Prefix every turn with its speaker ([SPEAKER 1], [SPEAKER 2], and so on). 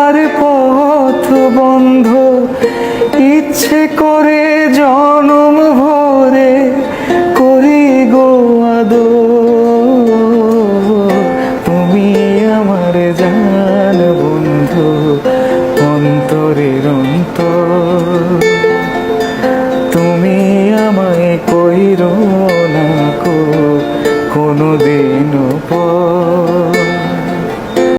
[SPEAKER 1] যাওয়ার পথ বন্ধ। ইচ্ছে করে জনম ভরে করি গো তুমি আমার জান বন্ধু, অন্তরের অন্তর। তুমি আমায় কইর না কো, কোনোদিনও পর।